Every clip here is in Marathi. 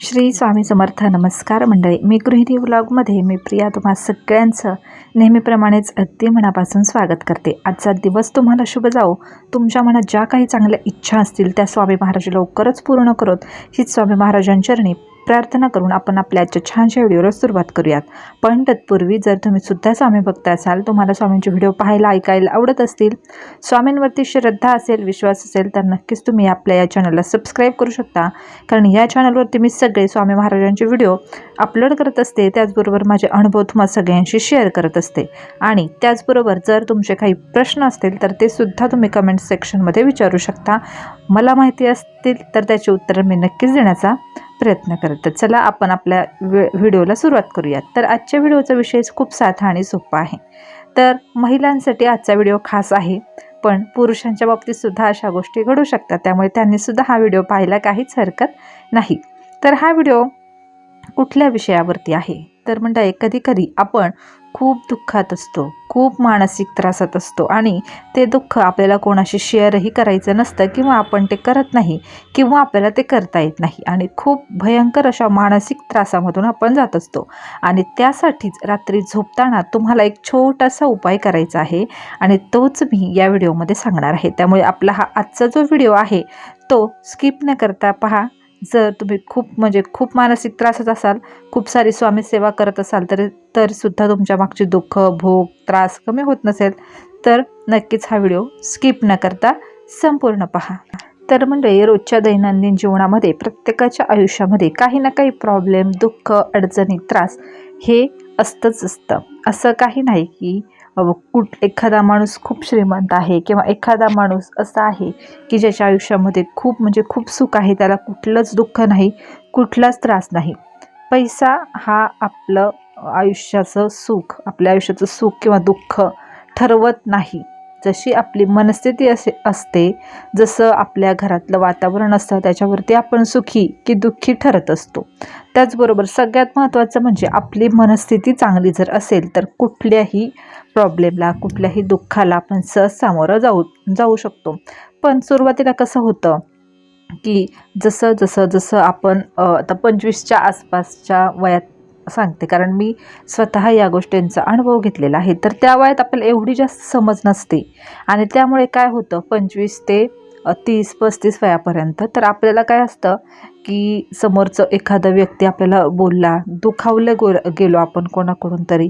श्री स्वामी समर्थ नमस्कार मंडळी. मी गृहिणी व्लॉगमध्ये मी प्रिया तुम्हा सगळ्यांचं नेहमीप्रमाणेच अगदी मनापासून स्वागत करते. आजचा दिवस तुम्हाला शुभ जाओ तुमच्या मनात ज्या काही चांगल्या इच्छा असतील त्या स्वामी महाराज लवकरच पूर्ण करत. हीच स्वामी महाराजांचरणी प्रार्थना करून आपण आपल्या आजच्या छानशा व्हिडिओला सुरुवात करूयात. पण तत्पूर्वी जर तुम्ही सुद्धा स्वामी भक्त असाल तुम्हाला स्वामींचे व्हिडिओ पाहायला ऐकायला आवडत असतील स्वामींवरती श्रद्धा असेल विश्वास असेल तर नक्कीच तुम्ही आपल्या या चॅनलला सबस्क्राईब करू शकता. कारण या चॅनलवरती मी सगळे स्वामी महाराजांचे व्हिडिओ अपलोड करत असते. त्याचबरोबर माझे अनुभव तुम्हाला सगळ्यांशी शेअर करत असते. आणि त्याचबरोबर जर तुमचे काही प्रश्न असतील तर ते सुद्धा तुम्ही कमेंट सेक्शनमध्ये विचारू शकता. मला माहिती असतील तर त्याची उत्तरं मी नक्कीच देण्याचा प्रयत्न करत चला आपण आपल्या वे व्हिडिओला सुरुवात करूयात. तर आजच्या व्हिडिओचा विषय खूप साधा आणि सोपा आहे. तर महिलांसाठी आजचा व्हिडिओ खास आहे पण पुरुषांच्या बाबतीत सुद्धा अशा गोष्टी घडू शकतात. त्यामुळे त्यांनी सुद्धा हा व्हिडिओ पाहायला काहीच हरकत नाही. तर हा व्हिडिओ कुठल्या विषयावरती आहे? तर म्हणता कधी कधी आपण खूप दुःखात असतो. खूप मानसिक त्रासात असतो. आणि ते दुःख आपल्याला कोणाशी शेअरही करायचं नसतं किंवा आपण ते करत नाही किंवा आपल्याला ते करता येत नाही. आणि खूप भयंकर अशा मानसिक त्रासामधून आपण जात असतो. आणि त्यासाठीच रात्री झोपताना तुम्हाला एक छोटासा उपाय करायचा आहे. आणि तोच मी या व्हिडिओमध्ये सांगणार आहे. त्यामुळे आपला हा आजचा जो व्हिडिओ आहे तो स्किप न करता पहा. जर तुम्ही खूप म्हणजे खूप मानसिक त्रासात असाल खूप सारी स्वामी सेवा करत असाल तर तरीसुद्धा तुमच्या मागचे दुःख भोग त्रास कमी होत नसेल तर नक्कीच हा व्हिडिओ स्किप न करता संपूर्ण पहा. तर म्हणजे रोजच्या दैनंदिन जीवनामध्ये प्रत्येकाच्या आयुष्यामध्ये काही ना काही प्रॉब्लेम दुःख अडचणी त्रास हे असतंच असतं. असं काही नाही की कुठ एखादा माणूस खूप श्रीमंत आहे किंवा एखादा माणूस असा आहे की ज्याच्या आयुष्यामध्ये खूप म्हणजे खूप सुख आहे त्याला कुठलंच दुःख नाही कुठलाच त्रास नाही. पैसा हा आपलं आयुष्याचं सुख आपल्या आयुष्याचं सुख किंवा दुःख ठरवत नाही. जशी आपली मनस्थिती असे असते जसं आपल्या घरातलं वातावरण असतं त्याच्यावरती आपण सुखी की दुःखी ठरत असतो. त्याचबरोबर सगळ्यात महत्त्वाचं म्हणजे आपली मनस्थिती चांगली जर असेल तर कुठल्याही प्रॉब्लेमला कुठल्याही दुःखाला आपण सहज सामोरं जाऊ जाऊ शकतो. पण सुरुवातीला कसं होतं की जसं जसं जसं आपण आता पंचवीसच्या आसपासच्या वयात सांगते. कारण मी स्वतः या गोष्टींचा अनुभव घेतलेला आहे. तर त्या वयात आपल्याला एवढी जास्त समज नसते. आणि त्यामुळे काय होतं पंचवीस ते तीस पस्तीस वयापर्यंत तर आपल्याला काय असतं की समोरचं एखादा व्यक्ती आपल्याला बोलला दुखावलं गो गेलो आपण कोणाकडून तरी.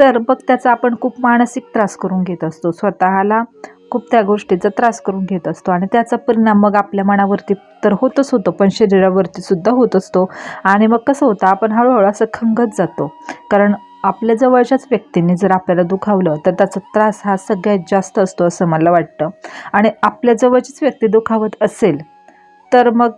तर मग त्याचा आपण खूप मानसिक त्रास करून घेत असतो. स्वतःला खूप त्या गोष्टीचा त्रास करून घेत असतो. आणि त्याचा परिणाम मग आपल्या मनावरती तर होतच होतो पण शरीरावरती सुद्धा होत असतो. आणि मग कसं होतं आपण हळूहळू असं खंगत जातो. कारण आपल्या जवळच्याच व्यक्तीने जर आपल्याला दुखावलं तर त्याचा त्रास हा सगळ्यात जास्त असतो असं मला वाटतं. आणि आपल्या जवळचीच व्यक्ती दुखावत असेल तर मग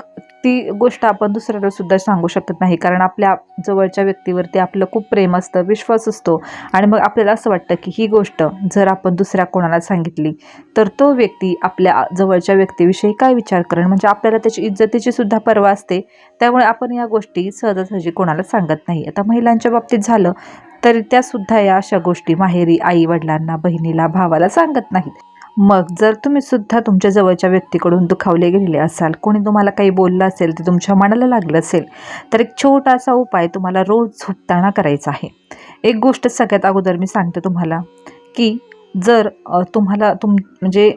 ती गोष्ट आपण दुसऱ्याला सुद्धा सांगू शकत नाही. कारण आपल्या जवळच्या व्यक्तीवरती आपलं खूप प्रेम असतं विश्वास असतो. आणि मग आपल्याला असं वाटतं की ही गोष्ट जर आपण दुसऱ्या कोणाला सांगितली तर तो व्यक्ती आपल्या जवळच्या व्यक्तीविषयी काय विचार करेल? म्हणजे आपल्याला त्याची इज्जतीची सुद्धा पर्वा असते. त्यामुळे आपण या गोष्टी सहजासहजी कोणाला सांगत नाही. आता महिलांच्या बाबतीत झालं तर त्यासुद्धा या अशा गोष्टी माहेरी आई वडिलांना बहिणीला भावाला सांगत नाहीत. मग जर तुम्ही सुद्धा तुमच्या जवळच्या व्यक्तीकडून दुखावले गेलेले असाल कोणी तुम्हाला काही बोललं असेल ते तुमच्या मनाला लागलं असेल तर एक छोटासा उपाय तुम्हाला रोज झोपताना करायचा आहे. एक गोष्ट सगळ्यात अगोदर मी सांगते तुम्हाला की जर तुम्हाला तुम म्हणजे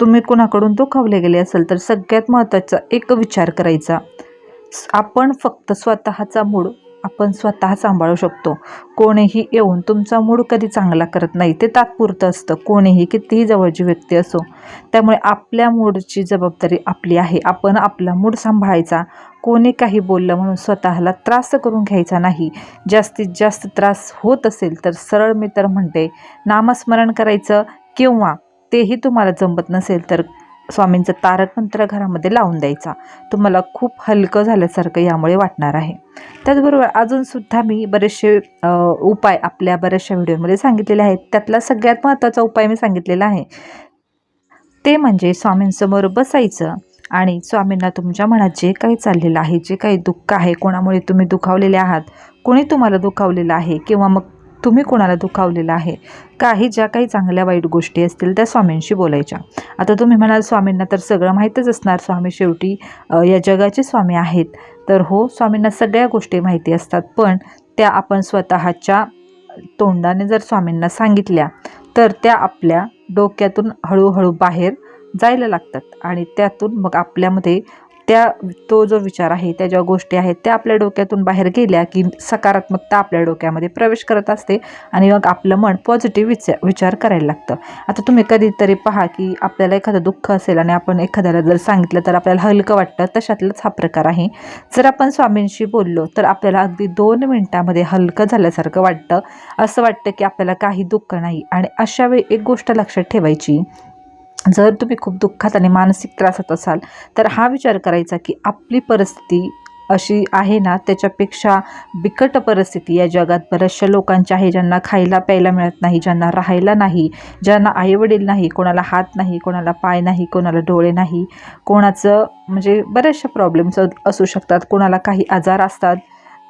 तुम्ही कुणाकडून दुखावले गेले असेल तर सगळ्यात महत्त्वाचा एक विचार करायचा. आपण फक्त स्वतःचा मूड आपण स्वतः सांभाळू शकतो. कोणीही येऊन तुमचा मूड कधी चांगला करत नाही ते तात्पुरतं असतं. कोणीही कितीही जवळची व्यक्ती असो त्यामुळे आपल्या मूडची जबाबदारी आपली आहे. आपण आपला मूड सांभाळायचा. कोणी काही बोललं म्हणून स्वतःला त्रास करून घ्यायचा नाही. जास्तीत जास्त त्रास होत असेल तर सरळ मी तर म्हणते नामस्मरण करायचं किंवा तेही तुम्हाला जमत नसेल तर स्वामींचं तारक मंत्र घरामध्ये लावून द्यायचा. तुम्हाला खूप हलकं झाल्यासारखं यामुळे वाटणार आहे. त्याचबरोबर अजूनसुद्धा मी बरेचसे उपाय आपल्या बऱ्याचशा व्हिडिओमध्ये सांगितलेले आहेत. त्यातला सगळ्यात महत्त्वाचा उपाय मी सांगितलेला आहे. ते म्हणजे स्वामींसमोर बसायचं आणि स्वामींना तुमच्या मनात जे काही चाललेलं आहे जे काही दुःख आहे कोणामुळे तुम्ही दुखावलेले आहात कोणी तुम्हाला दुखावलेलं आहे किंवा मग तुम्ही कोणाला दुखावलेलं आहे? काही ज्या काही चांगल्या वाईट गोष्टी असतील त्या स्वामींशी बोलायच्या. आता तुम्ही म्हणाल स्वामींना तर सगळं माहीतच असणार. स्वामी शेवटी या जगाचे स्वामी आहेत. तर हो स्वामींना सगळ्या गोष्टी माहिती असतात. पण त्या आपण स्वतःच्या तोंडाने जर स्वामींना सांगितल्या तर त्या आपल्या डोक्यातून हळूहळू बाहेर जायला लागतात. आणि त्यातून मग आपल्यामध्ये त्या तो जो विचार आहे त्या ज्या गोष्टी आहेत त्या आपल्या डोक्यातून बाहेर गेल्या की सकारात्मकता आपल्या डोक्यामध्ये प्रवेश करत असते आणि मग आपलं मन पॉझिटिव्ह विचार विचार करायला लागतं. आता तुम्ही कधीतरी पहा की आपल्याला एखादं दुःख असेल आणि आपण एखाद्याला जर सांगितलं तर आपल्याला हलकं वाटतं तशातलाच हा प्रकार आहे. जर आपण स्वामींशी बोललो तर आपल्याला अगदी दोन मिनटामध्ये हलकं झाल्यासारखं वाटतं. असं वाटतं की आपल्याला काही दुःख नाही आणि अशा वेळी एक गोष्ट लक्षात ठेवायची जर तुम्ही खूप दुःखात आणि मानसिक त्रासात असाल तर हा विचार करायचा की आपली परिस्थिती अशी आहे ना त्याच्यापेक्षा बिकट परिस्थिती या जगात बऱ्याचशा लोकांच्या आहे ज्यांना खायला प्यायला मिळत नाही ज्यांना राहायला नाही ज्यांना आईवडील नाही कोणाला हात नाही कोणाला पाय नाही कोणाला डोळे नाही. कोणाचं म्हणजे बऱ्याचशा प्रॉब्लेम्स असू शकतात कोणाला काही आजार असतात.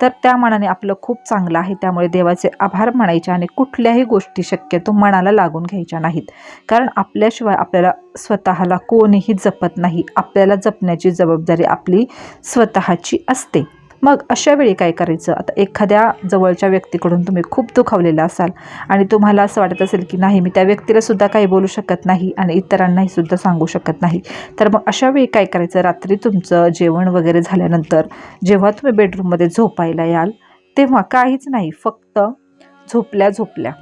तर त्या मनाने आपलं खूप चांगलं आहे. त्यामुळे देवाचे आभार मानायचे आणि कुठल्याही गोष्टी शक्यतो मनाला लागून घ्यायच्या नाहीत. कारण आपल्याशिवाय आपल्याला स्वतःला कोणीही जपत नाही. आपल्याला जपण्याची जबाबदारी आपली स्वतःची असते. मग अशावेळी काय करायचं? आता एखाद्या जवळच्या व्यक्तीकडून तुम्ही खूप दुखावलेला असाल आणि तुम्हाला असं वाटत असेल की नाही मी त्या व्यक्तीलासुद्धा काही बोलू शकत नाही आणि इतरांनाही सुद्धा सांगू शकत नाही. तर मग अशावेळी काय करायचं? रात्री तुमचं जेवण वगैरे झाल्यानंतर जेव्हा तुम्ही बेडरूममध्ये झोपायला याल तेव्हा काहीच नाही फक्त झोपल्या झोपल्या.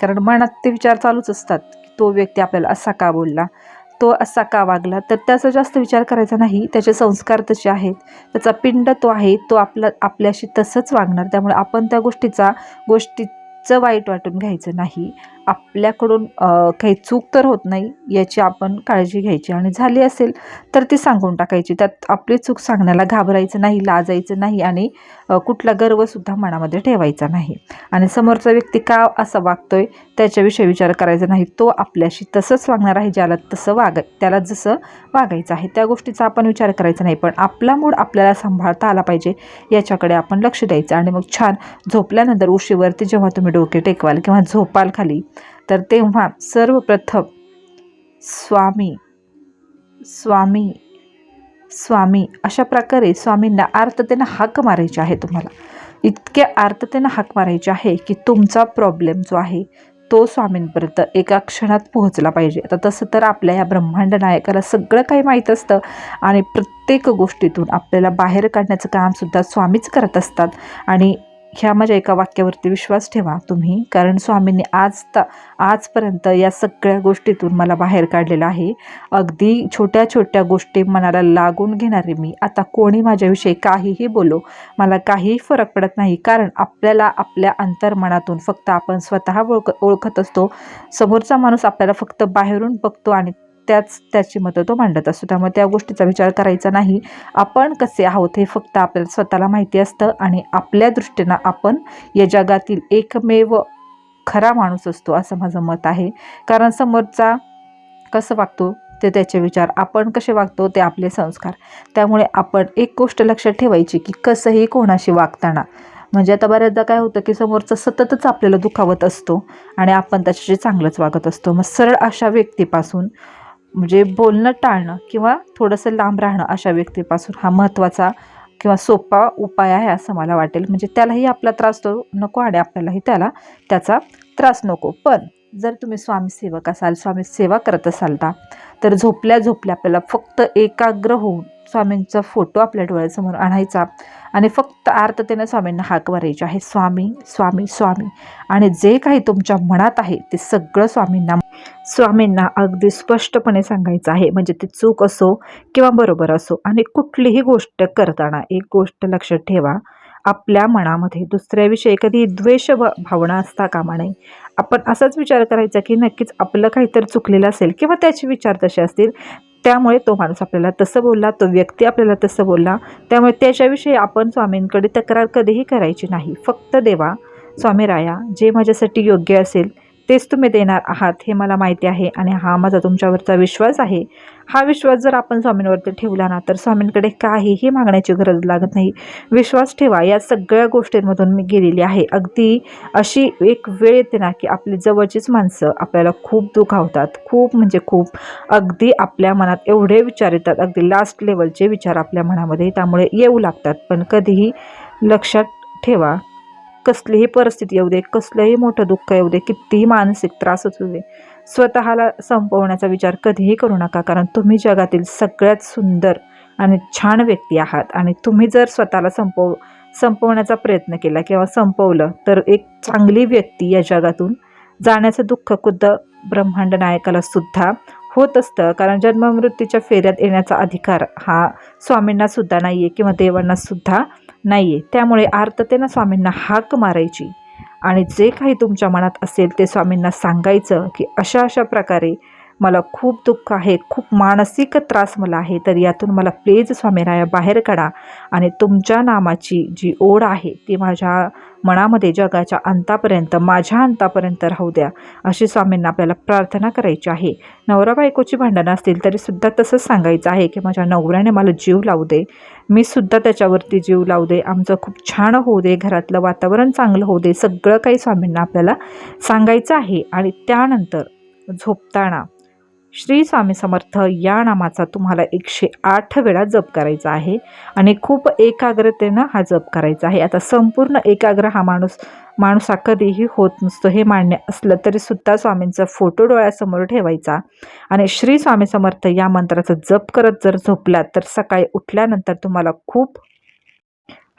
कारण मनात ते विचार चालूच असतात की तो व्यक्ती आपल्याला असा का बोलला? तो असा का वागला? तर त्याचा जास्त विचार करायचा नाही. त्याचे संस्कार तसे आहेत. त्याचा पिंड तो आहे तो आपला आपल्याशी तसंच वागणार. त्यामुळे आपण त्या गोष्टीचा गोष्टीचं वाईट वाटून घ्यायचं नाही. आपल्याकडून काही चूक तर होत नाही याची आपण काळजी घ्यायची. आणि झाली असेल तर ती सांगून टाकायची. त्यात आपली चूक सांगण्याला घाबरायचं नाही लाजायचं नाही आणि कुठला गर्वसुद्धा मनामध्ये ठेवायचा नाही. आणि समोरचा व्यक्ती का असा वागतोय त्याच्याविषयी विचार करायचा नाही. तो आपल्याशी तसंच वागणार आहे ज्याला तसं वाग त्याला जसं वागायचं आहे. त्या गोष्टीचा आपण विचार करायचा नाही पण आपला मूड आपल्याला सांभाळता आला पाहिजे याच्याकडे आपण लक्ष द्यायचं. आणि मग छान झोपल्यानंतर उशीवरती जेव्हा तुम्ही डोके टेकवाल किंवा झोपाल खाली तर तेव्हा सर्वप्रथम स्वामी स्वामी स्वामी अशा प्रकारे स्वामींना आर्ततेनं हाक मारायचे आहे तुम्हाला. इतक्या आर्ततेनं हाक मारायचे आहे की तुमचा प्रॉब्लेम जो आहे तो स्वामींपर्यंत एका क्षणात पोहोचला पाहिजे. आता तसं तर आपल्या या ब्रह्मांड नायकाला सगळं काही माहीत असतं आणि प्रत्येक गोष्टीतून आपल्याला बाहेर काढण्याचं कामसुद्धा स्वामीच करत असतात. आणि ह्या माझ्या एका वाक्यावरती विश्वास ठेवा तुम्ही. कारण स्वामींनी आज त आजपर्यंत या सगळ्या गोष्टीतून मला बाहेर काढलेलं आहे. अगदी छोट्या छोट्या गोष्टी मनाला लागून घेणारे मी. आता कोणी माझ्याविषयी काहीही बोलो मला काहीही फरक पडत नाही. कारण आपल्याला आपल्या अंतर्मनातून फक्त आपण स्वतः ओळख ओळखत असतो. समोरचा माणूस आपल्याला फक्त बाहेरून बघतो आणि त्याच त्याची मतं तो मांडत असतो. त्यामुळे त्या गोष्टीचा विचार करायचा नाही. आपण कसे आहोत हे फक्त आपल्याला स्वतःला माहिती असतं आणि आपल्या दृष्टीनं आपण या जगातील एकमेव खरा माणूस असतो असं माझं मत आहे. कारण समोरचा कसं वागतो ते त्याचे विचार. आपण कसे वागतो ते आपले संस्कार. त्यामुळे आपण एक गोष्ट लक्षात ठेवायची की कसंही कोणाशी वागताना. म्हणजे आता बऱ्याचदा काय होतं की समोरचं सततच आपल्याला दुखावत असतो आणि आपण त्याच्याशी चांगलंच वागत असतो. मग सरळ अशा व्यक्तीपासून म्हणजे बोलणं टाळणं किंवा थोडंसं लांब राहणं अशा व्यक्तीपासून हा महत्त्वाचा किंवा सोपा उपाय आहे असं मला वाटेल. म्हणजे त्यालाही आपला त्रास तो नको आणि आपल्यालाही त्याला त्याचा त्रास नको. पण जर तुम्ही स्वामीसेवक असाल स्वामी सेवा करत असाल ना तर झोपल्या झोपल्या आपल्याला फक्त एकाग्र होऊन स्वामींचा फोटो आपल्या डोळ्यासमोर आणायचा आणि फक्त आर्ततेने स्वामींना हाक मारायची आहे. स्वामी स्वामी स्वामी. आणि जे काही तुमच्या मनात आहे ते सगळं स्वामींना स्वामींना अगदी स्पष्टपणे सांगायचं आहे. म्हणजे ती चूक असो किंवा बरोबर असो आणि कुठलीही गोष्ट करताना एक गोष्ट लक्षात ठेवा. आपल्या मनामध्ये दुसऱ्याविषयी कधी द्वेष भावना असता कामा नये. आपण असाच विचार करायचा की नक्कीच आपलं काहीतरी चुकलेलं असेल किंवा त्याचे विचार तसे असतील त्यामुळे तो माणूस आपल्याला तसं बोलला तो व्यक्ती आपल्याला तसं बोलला त्यामुळे त्याच्याविषयी आपण स्वामींकडे तक्रार कधीही करायची नाही. फक्त देवा स्वामी राया जे माझ्यासाठी योग्य असेल तेच तुम्ही देणार आहात हे मला माहिती आहे आणि हा माझा तुमच्यावरचा विश्वास आहे. हा विश्वास जर आपण स्वामींवरती ठेवला ना तर स्वामींकडे काहीही मागण्याची गरज लागत नाही. विश्वास ठेवा या सगळ्या गोष्टींमधून मी गेलेली आहे. अगदी अशी एक वेळ येते ना की आपली जवळचीच माणसं आपल्याला खूप दुखावतात. खूप म्हणजे खूप. अगदी आपल्या मनात एवढे विचार येतात. अगदी लास्ट लेवलचे विचार आपल्या मनामध्ये त्यामुळे येऊ लागतात. पण कधीही लक्षात ठेवा. कसलीही परिस्थिती येऊ दे कसलंही मोठं दुःख येऊ दे कितीही मानसिक त्रास असू दे स्वतःला संपवण्याचा विचार कधीही करू नका कारण तुम्ही जगातील सगळ्यात सुंदर आणि छान व्यक्ती आहात. आणि तुम्ही जर स्वतःला संपव संपवण्याचा प्रयत्न केला किंवा संपवलं तर एक चांगली व्यक्ती या जगातून जाण्याचं दुःख खुद्द ब्रह्मांड नायकाला सुद्धा होत असतं. कारण जन्ममृत्यूच्या फेऱ्यात येण्याचा अधिकार हा स्वामींना सुद्धा नाही आहे किंवा देवांना सुद्धा नाही आहे त्यामुळे आर्ततेनं स्वामींना हाक मारायची. आणि जे काही तुमच्या मनात असेल ते स्वामींना सांगायचं की अशा अशा प्रकारे मला खूप दुःख आहे खूप मानसिक त्रास मला आहे तर यातून मला प्लीज स्वामीराया बाहेर काढा. आणि तुमच्या नामाची जी ओढ आहे ती माझ्या मनामध्ये जगाच्या अंतापर्यंत माझ्या अंतापर्यंत राहू द्या अशी स्वामींना आपल्याला प्रार्थना करायची आहे. नवरा बायकोची भांडणं असतील तरीसुद्धा तसंच सांगायचं आहे की माझ्या नवऱ्याने मला जीव लावू दे. मी सुद्धा त्याच्यावरती जीव लावू दे. आमचं खूप छान होऊ दे घरातलं वातावरण चांगलं होऊ दे सगळं काही स्वामींना आपल्याला सांगायचं आहे. आणि त्यानंतर झोपताना श्री स्वामी समर्थ या नामाचा तुम्हाला एकशे आठ वेळा जप करायचा आहे आणि खूप एकाग्रतेनं हा जप करायचा आहे. आता संपूर्ण एकाग्र हा माणूस माणूस हा कधीही होत नसतो हे मान्य असलं तरीसुद्धा स्वामींचा फोटो डोळ्यासमोर ठेवायचा. आणि श्री स्वामी समर्थ या मंत्राचा जप करत जर झोपला तर सकाळी उठल्यानंतर तुम्हाला खूप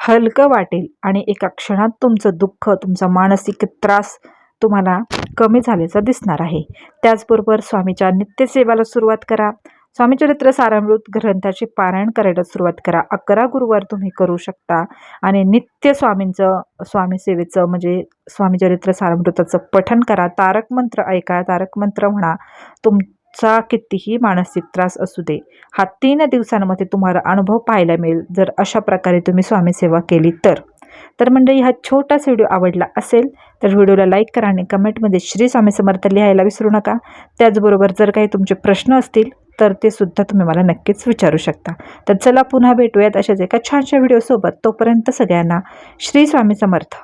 हलकं वाटेल आणि एका क्षणात तुमचं दुःख तुमचा मानसिक त्रास तुम्हाला कमी झाल्याचं दिसणार आहे. त्याचबरोबर स्वामीच्या नित्यसेवाला सुरुवात करा. स्वामीचरित्र सारामृत ग्रंथाचे पारायण करायला सुरुवात करा. अकरा गुरुवार तुम्ही करू शकता. आणि नित्य स्वामींचं स्वामीसेवेचं म्हणजे स्वामीचरित्र सारामृताचं पठन करा. तारक मंत्र ऐका. तारक मंत्र म्हणा तुमचा कितीही मानसिक त्रास असू दे हा तीन दिवसांमध्ये तुम्हाला अनुभव पाहायला मिळेल. जर अशा प्रकारे तुम्ही स्वामीसेवा केली तर. तर मंडळी हा छोटासा व्हिडिओ आवडला असेल तर व्हिडिओला लाईक करा आणि कमेंटमध्ये श्री स्वामी समर्थ लिहायला विसरू नका. त्याचबरोबर जर काही तुमचे प्रश्न असतील तर ते सुद्धा तुम्ही मला नक्कीच विचारू शकता. तर चला पुन्हा भेटूयात अशाच एका छानशा व्हिडिओसोबत. तोपर्यंत सगळ्यांना श्री स्वामी समर्थ.